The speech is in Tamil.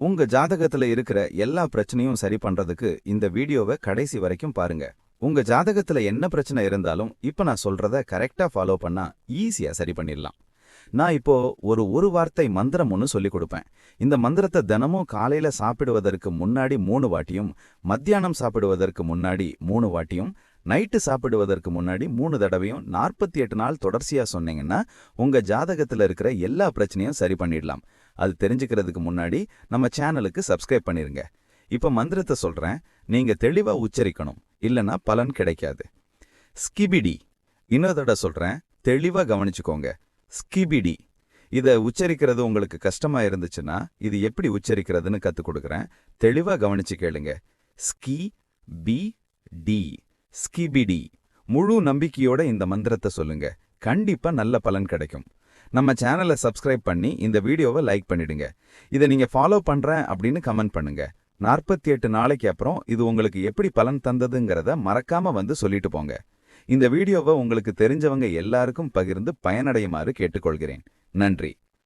உங்க ஜாதகத்துல இருக்கிற எல்லா பிரச்சனையும் சரி பண்றதுக்கு இந்த வீடியோவை கடைசி வரைக்கும் பாருங்க. உங்க ஜாதகத்துல என்ன பிரச்சனை இருந்தாலும் இப்ப நான் சொல்றத கரெக்டா ஃபாலோ பண்ணா ஈஸியா சரி பண்ணிடலாம். நான் இப்போ ஒரு ஒரு வார்த்தை மந்திரம் ஒன்று சொல்லிக் கொடுப்பேன். இந்த மந்திரத்தை தினமும் காலையில சாப்பிடுவதற்கு முன்னாடி மூணு வாட்டியும் மத்தியானம் சாப்பிடுவதற்கு முன்னாடி மூணு வாட்டியும் நைட்டு சாப்பிடுவதற்கு முன்னாடி மூணு தடவையும் நாற்பத்தி எட்டு நாள் தொடர்ச்சியா சொன்னீங்கன்னா உங்க ஜாதகத்துல இருக்கிற எல்லா பிரச்சனையும் சரி பண்ணிடலாம். அது தெரிஞ்சுக்கிறதுக்கு முன்னாடி நம்ம சேனலுக்கு சப்ஸ்கிரைப் பண்ணிருங்க. இப்ப மந்திரத்தை சொல்றேன். நீங்க தெளிவா உச்சரிக்கணும். இல்லனா பலன் கிடைக்காது. ஸ்கிபிடி. இன்னொரு தடவை சொல்றேன். தெளிவா கவனிச்சுக்கோங்க. ஸ்கிபிடி. இத உச்சரிக்கிறது உங்களுக்கு கஷ்டமா இருந்துச்சுன்னா இது எப்படி உச்சரிக்கிறதுன்னு கத்துக் கொடுக்குறேன். தெளிவா கவனிச்சு கேளுங்க. Skibidi. ஸ்கிபிடி. முழு நம்பிக்கையோட இந்த மந்திரத்தை சொல்லுங்க. கண்டிப்பா நல்ல பலன் கிடைக்கும். நம்ம சேனலை சப்ஸ்கிரைப் பண்ணி இந்த வீடியோவை லைக் பண்ணிடுங்க. இதை நீங்க ஃபாலோ பண்றேன் அப்படின்னு கமெண்ட் பண்ணுங்க. நாற்பத்தி எட்டு நாளைக்கு அப்புறம் இது உங்களுக்கு எப்படி பலன் தந்ததுங்கிறத மறக்காம வந்து சொல்லிட்டு போங்க. இந்த வீடியோவை உங்களுக்கு தெரிஞ்சவங்க எல்லாருக்கும் பகிர்ந்து பயனடையுமாறு கேட்டுக்கொள்கிறேன். நன்றி.